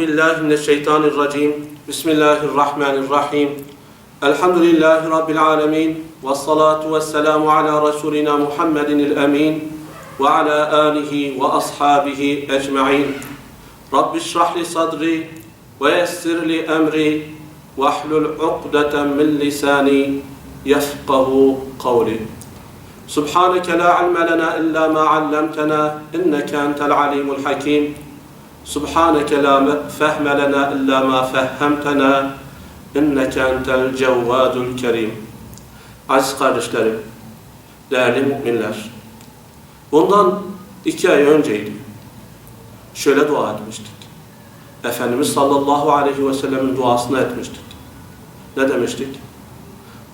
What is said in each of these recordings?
بالله من الشيطان الرجيم. بسم الله الرحمن الرحيم. الحمد لله رب العالمين والصلاة والسلام على رسولنا محمد الأمين وعلى آله وأصحابه أجمعين. رب اشرح لي صدري ويسر لي أمري واحلل عقدة من لساني يفقه قولي. سبحانك لا علم لنا إلا ما علمتنا إنك أنت العليم الحكيم. Subhaneke la fehme lena illa ma fehhemtena inneke entel cevvadul kerim. Aziz kardeşlerim, değerli müminler, bundan iki ay önceydi. Şöyle dua etmiştik. Efendimiz sallallahu aleyhi ve sellemin duasını etmiştik. Ne demiştik?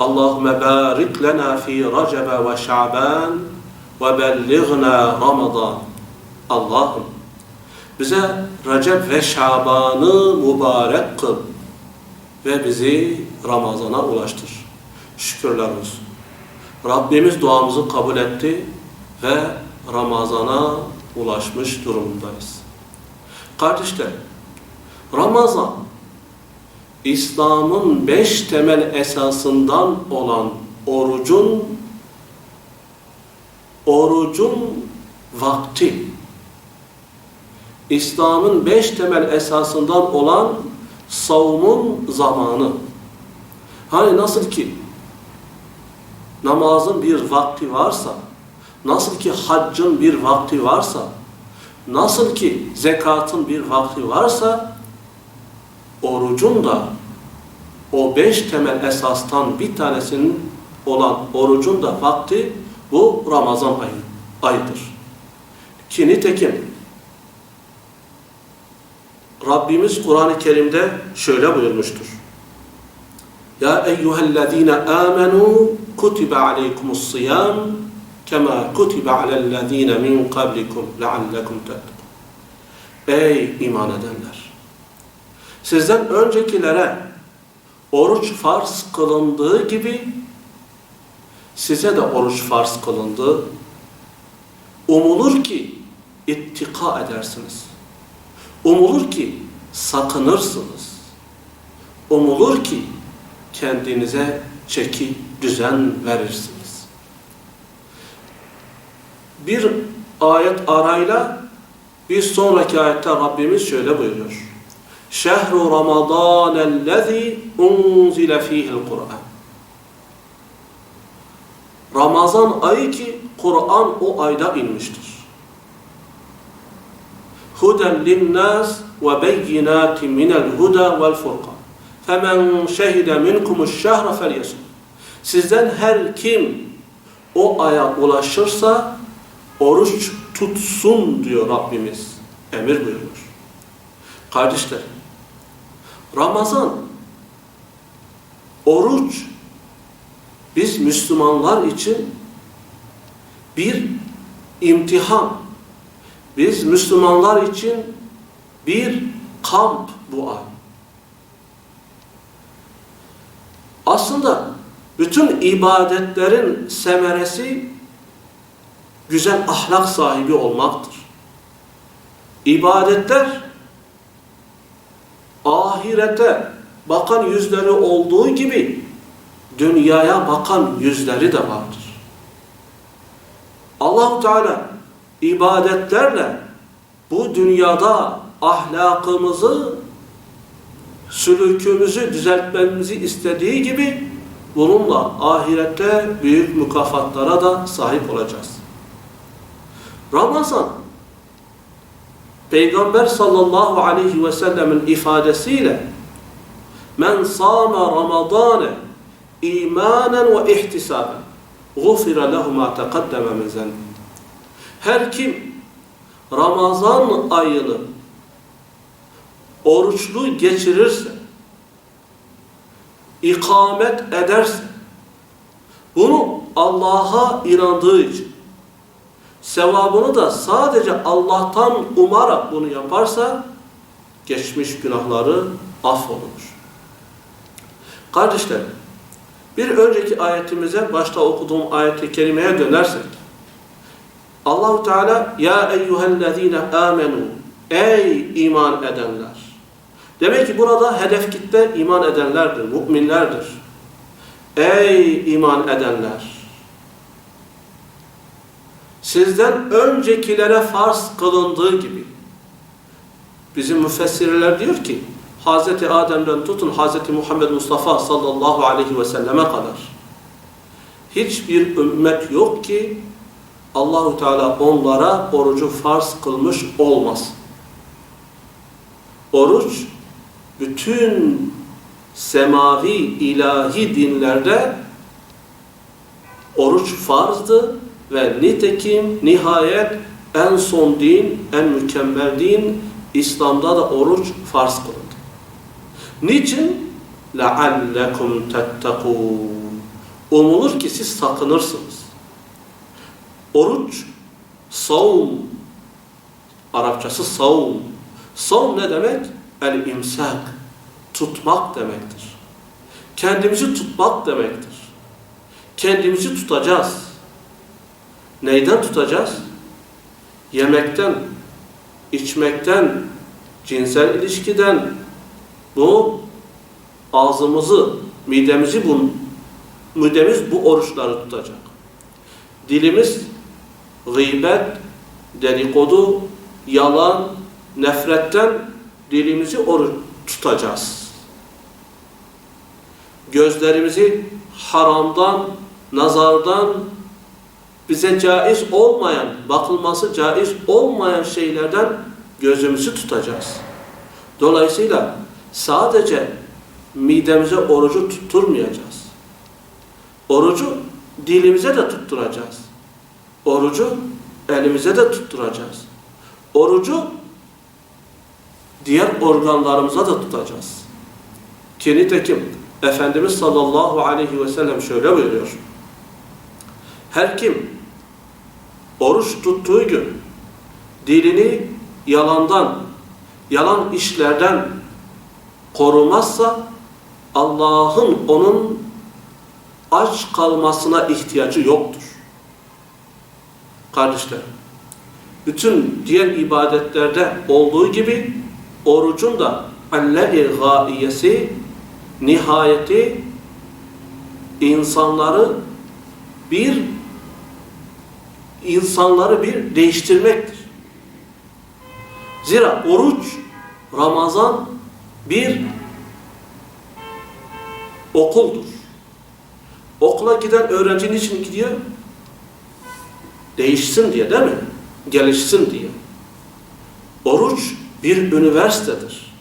Allahümme barik lena fi Recebe ve Şaban ve bellighna Ramazan. Allah'ım bize Recep ve Şaban'ı mübarek kıl ve bizi Ramazan'a ulaştır. Şükürler olsun. Rabbimiz duamızı kabul etti ve Ramazan'a ulaşmış durumdayız. Kardeşler, Ramazan İslam'ın beş temel esasından olan orucun orucun vakti İslam'ın beş temel esasından olan savunun zamanı. Hani nasıl ki namazın bir vakti varsa, nasıl ki haccın bir vakti varsa, nasıl ki zekatın bir vakti varsa, orucun da o beş temel esastan bir tanesinin olan orucun da vakti bu Ramazan ayı, ayıdır. Ki nitekim Rabbimiz Kur'an-ı Kerim'de şöyle buyurmuştur. Ya eyyühellezine amenu kutibe aleykumus siyam kema kutibe alellezine min kablikum leallekum tettekun. Ey iman edenler! Sizden öncekilere oruç farz kılındığı gibi size de oruç farz kılındı. Umulur ki ittika edersiniz. Umulur ki sakınırsınız. Umulur ki kendinize çeki düzen verirsiniz. Bir ayet arayla bir sonraki ayette Rabbimiz şöyle buyuruyor. Şehru Ramazan ellezî unzile fîhil Kur'an. Ramazan ayı ki Kur'an o ayda inmiştir. Ve beyinâtin minel huda vel furqan. Femen şehide minkumuş şehre felyesum. Sizden her kim o aya ulaşırsa oruç tutsun diyor Rabbimiz. Emir buyuruyor. Kardeşler, Ramazan, oruç, biz Müslümanlar için bir imtihan, biz Müslümanlar için bir kamp bu ay. Aslında bütün ibadetlerin semeresi güzel ahlak sahibi olmaktır. İbadetler ahirete bakan yüzleri olduğu gibi dünyaya bakan yüzleri de vardır. Allahu Teala ibadetlerle bu dünyada ahlakımızı, sülükümüzü düzeltmemizi istediği gibi bununla ahirette büyük mükafatlara da sahip olacağız. Ramazan Peygamber sallallahu aleyhi ve sellemin ifadesiyle men sâme ramadâne imanen ve ihtisaben gufira lehu ma min zenbi her kim Ramazan ayını oruçlu geçirirse ikamet ederse bunu Allah'a inandığı için sevabını da sadece Allah'tan umarak bunu yaparsa geçmiş günahları affolunur. Kardeşler, bir önceki ayetimize başta okuduğum ayet-i kerimeye dönersek Allahu Teala ya eyyuhellezine amenu ey iman edenler Demek ki burada hedef kitle iman edenlerdir, müminlerdir. Ey iman edenler! Sizden öncekilere farz kılındığı gibi bizim müfessirler diyor ki Hz. Adem'den tutun Hz. Muhammed Mustafa sallallahu aleyhi ve selleme kadar hiçbir ümmet yok ki Allahu Teala onlara orucu farz kılmış olmaz. Oruç bütün semavi ilahi dinlerde oruç farzdı ve nitekim nihayet en son din, en mükemmel din İslam'da da oruç farz kılındı. Niçin? لَعَلَّكُمْ تَتَّقُونَ Umulur ki siz sakınırsınız. Oruç, savun, Arapçası savun. Savun ne demek? El-imsak, tutmak demektir. Kendimizi tutmak demektir. Kendimizi tutacağız. Neyden tutacağız? Yemekten, içmekten, cinsel ilişkiden, bu ağzımızı, midemizi bu, midemiz bu oruçları tutacak. Dilimiz gıybet, dedikodu, yalan, nefretten dilimizi oruç tutacağız. Gözlerimizi haramdan, nazardan, bize caiz olmayan, bakılması caiz olmayan şeylerden gözümüzü tutacağız. Dolayısıyla sadece midemize orucu tutturmayacağız. Orucu dilimize de tutturacağız. Orucu elimize de tutturacağız. Orucu diğer organlarımıza da tutacağız. Ki nitekim Efendimiz sallallahu aleyhi ve sellem şöyle buyuruyor. Her kim oruç tuttuğu gün dilini yalandan, yalan işlerden korumazsa Allah'ın onun aç kalmasına ihtiyacı yoktur. Kardeşler, bütün diğer ibadetlerde olduğu gibi orucun da alle-i gaiyesi, nihayeti insanları bir insanları bir değiştirmektir. Zira oruç, Ramazan bir okuldur. Okula giden öğrenci niçin gidiyor? Değişsin diye değil mi? Gelişsin diye. Oruç bir üniversitedir.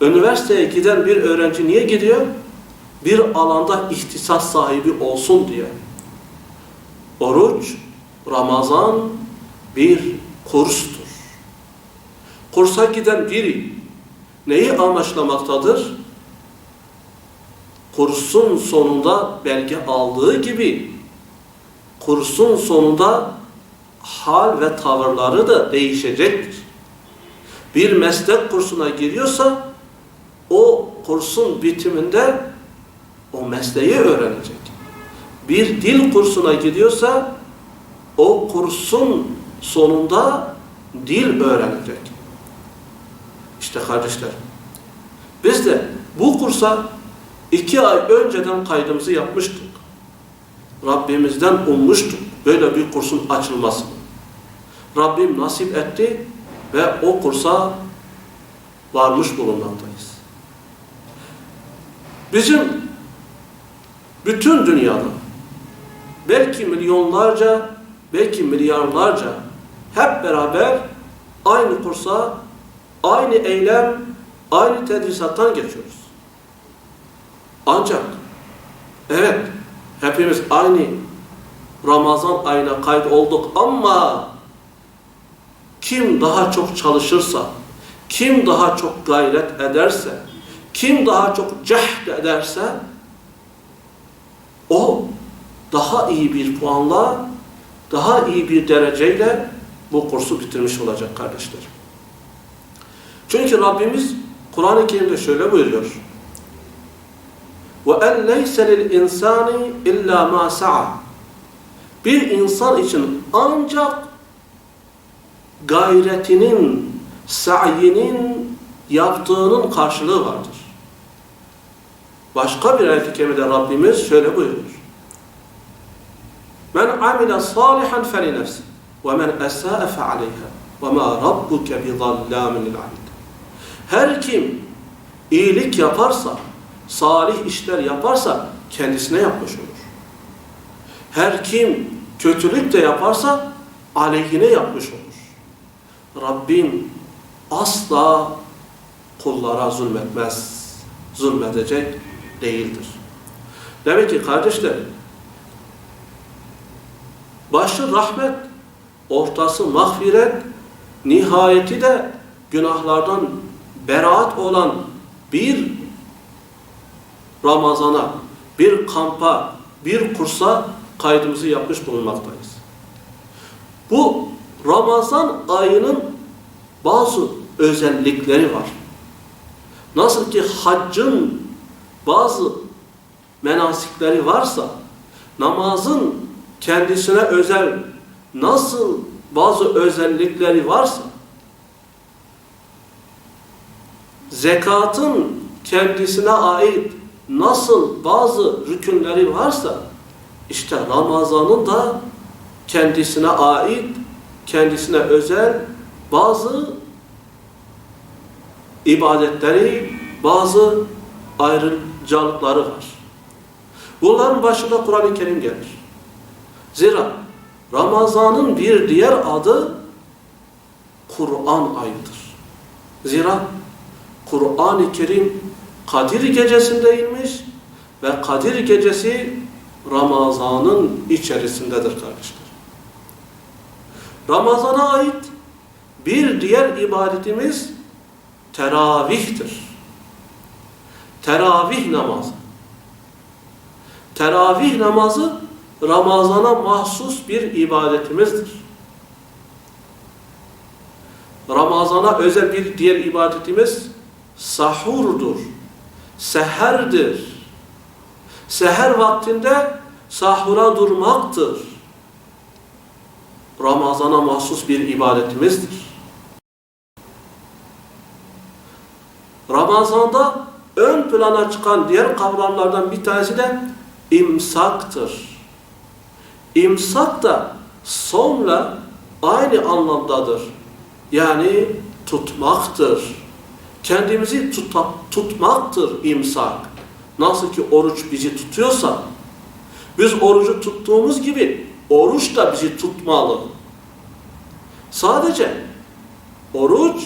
Üniversiteye giden bir öğrenci niye gidiyor? Bir alanda ihtisas sahibi olsun diye. Oruç, Ramazan bir kurstur. Kursa giden biri neyi amaçlamaktadır? Kursun sonunda belge aldığı gibi kursun sonunda hal ve tavırları da değişecektir. Bir meslek kursuna giriyorsa o kursun bitiminde o mesleği öğrenecek. Bir dil kursuna gidiyorsa o kursun sonunda dil öğrenecek. İşte kardeşler, biz de bu kursa iki ay önceden kaydımızı yapmıştık. Rabbimizden ummuştuk böyle bir kursun açılmasını. Rabbim nasip etti ve o kursa varmış bulunmaktayız. Bizim bütün dünyada belki milyonlarca, belki milyarlarca hep beraber aynı kursa, aynı eylem, aynı tedrisattan geçiyoruz. Ancak evet hepimiz aynı Ramazan ayına kayıt olduk ama kim daha çok çalışırsa, kim daha çok gayret ederse, kim daha çok cehd ederse o daha iyi bir puanla, daha iyi bir dereceyle bu kursu bitirmiş olacak kardeşler. Çünkü Rabbimiz Kur'an-ı Kerim'de şöyle buyuruyor. Ve en leyse lil insani illa ma sa'a. Bir insan için ancak gayretinin, sa'yinin, yaptığının karşılığı vardır. Başka bir ayet-i kerimede Rabbimiz şöyle buyurur. Men amile salihan feli nefsi ve men esâe fe aleyha ve ma rabbuke bi zallâmin lil Her kim iyilik yaparsa salih işler yaparsa kendisine yapmış olur. Her kim kötülük de yaparsa aleyhine yapmış olur. Rabbim asla kullara zulmetmez. Zulmedecek değildir. Demek ki kardeşlerim, başı rahmet, ortası mağfiret, nihayeti de günahlardan beraat olan bir Ramazana, bir kampa, bir kursa kaydımızı yapmış bulunmaktayız. Bu Ramazan ayının bazı özellikleri var. Nasıl ki haccın bazı menasikleri varsa, namazın kendisine özel nasıl bazı özellikleri varsa, zekatın kendisine ait nasıl bazı rükünleri varsa, işte Ramazan'ın da kendisine ait, kendisine özel bazı ibadetleri, bazı ayrıcalıkları var. Bunların başında Kur'an-ı Kerim gelir. Zira Ramazan'ın bir diğer adı Kur'an ayıdır. Zira Kur'an-ı Kerim Kadir gecesinde inmiş ve Kadir gecesi Ramazan'ın içerisindedir kardeşler. Ramazan'a ait bir diğer ibadetimiz teravihtir. Teravih namazı. Teravih namazı Ramazan'a mahsus bir ibadetimizdir. Ramazan'a özel bir diğer ibadetimiz sahurdur, seherdir. Seher vaktinde sahura durmaktır. Ramazan'a mahsus bir ibadetimizdir. Ramazan'da ön plana çıkan diğer kavramlardan bir tanesi de imsaktır. İmsak da sonra aynı anlamdadır. Yani tutmaktır. Kendimizi tuta, tutmaktır imsak. Nasıl ki oruç bizi tutuyorsa, biz orucu tuttuğumuz gibi oruç da bizi tutmalı. Sadece oruç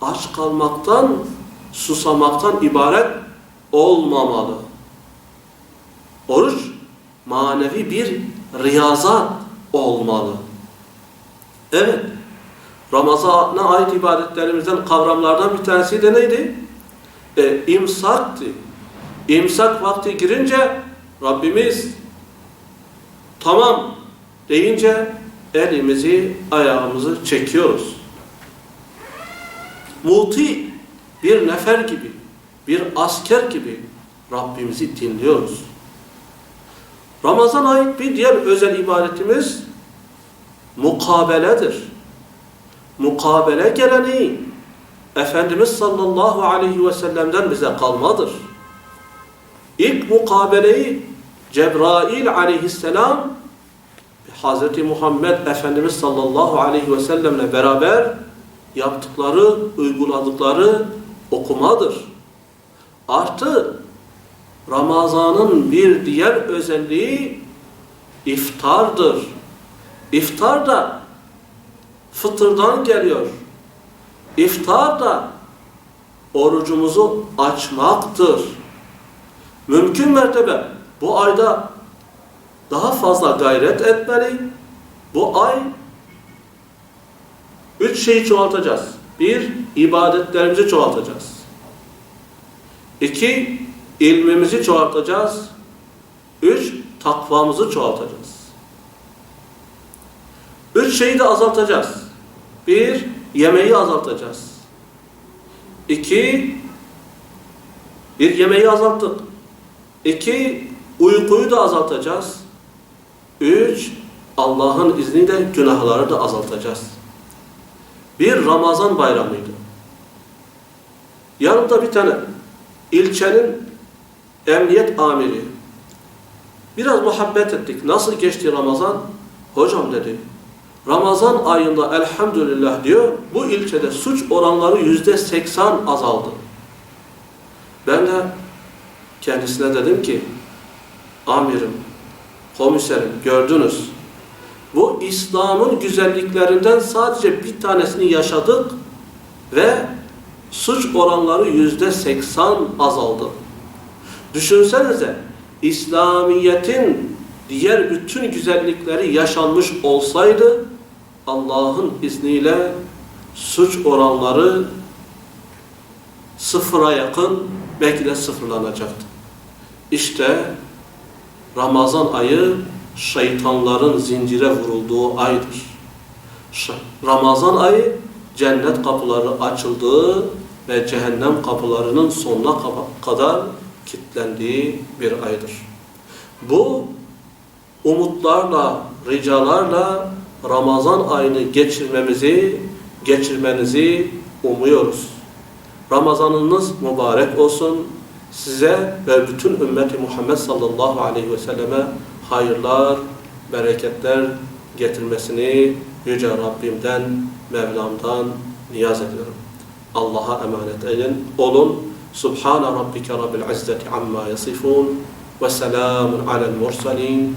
aç kalmaktan, susamaktan ibaret olmamalı. Oruç manevi bir riyazat olmalı. Evet, Ramazan'a ait ibadetlerimizden, kavramlardan bir tanesi de neydi? E, imsaktı. İmsak vakti girince Rabbimiz tamam deyince elimizi, ayağımızı çekiyoruz. Muti bir nefer gibi, bir asker gibi Rabbimizi dinliyoruz. Ramazan ait bir diğer özel ibadetimiz mukabeledir. Mukabele geleneği Efendimiz sallallahu aleyhi ve sellem'den bize kalmadır. İlk mukabeleyi Cebrail aleyhisselam Hz. Muhammed Efendimiz sallallahu aleyhi ve sellemle beraber yaptıkları, uyguladıkları okumadır. Artı Ramazan'ın bir diğer özelliği iftardır. İftar da fıtırdan geliyor. İftar da orucumuzu açmaktır. Mümkün mertebe bu ayda daha fazla gayret etmeli. Bu ay üç şeyi çoğaltacağız. Bir, ibadetlerimizi çoğaltacağız. İki, ilmimizi çoğaltacağız. Üç, takvamızı çoğaltacağız. Üç şeyi de azaltacağız. Bir, yemeği azaltacağız. İki, bir yemeği azalttık. İki, uykuyu da azaltacağız. Üç, Allah'ın izniyle günahları da azaltacağız. Bir Ramazan bayramıydı. Yanımda bir tane ilçenin emniyet amiri. Biraz muhabbet ettik. Nasıl geçti Ramazan? Hocam dedi. Ramazan ayında elhamdülillah diyor, bu ilçede suç oranları yüzde seksen azaldı. Ben de kendisine dedim ki, amirim, komiserim gördünüz. Bu İslam'ın güzelliklerinden sadece bir tanesini yaşadık ve suç oranları yüzde seksen azaldı. Düşünsenize, İslamiyet'in diğer bütün güzellikleri yaşanmış olsaydı Allah'ın izniyle suç oranları sıfıra yakın belki de sıfırlanacaktı. İşte Ramazan ayı şeytanların zincire vurulduğu aydır. Ramazan ayı cennet kapıları açıldığı ve cehennem kapılarının sonuna kadar kilitlendiği bir aydır. Bu umutlarla, ricalarla Ramazan ayını geçirmemizi, geçirmenizi umuyoruz. Ramazanınız mübarek olsun. Size ve bütün ümmeti Muhammed sallallahu aleyhi ve selleme hayırlar, bereketler getirmesini Yüce Rabbimden, Mevlam'dan niyaz ediyorum. Allah'a emanet edin. Olun. Subhane Rabbike Rabbil İzzeti amma yasifun. Ve selamun alel mursalin.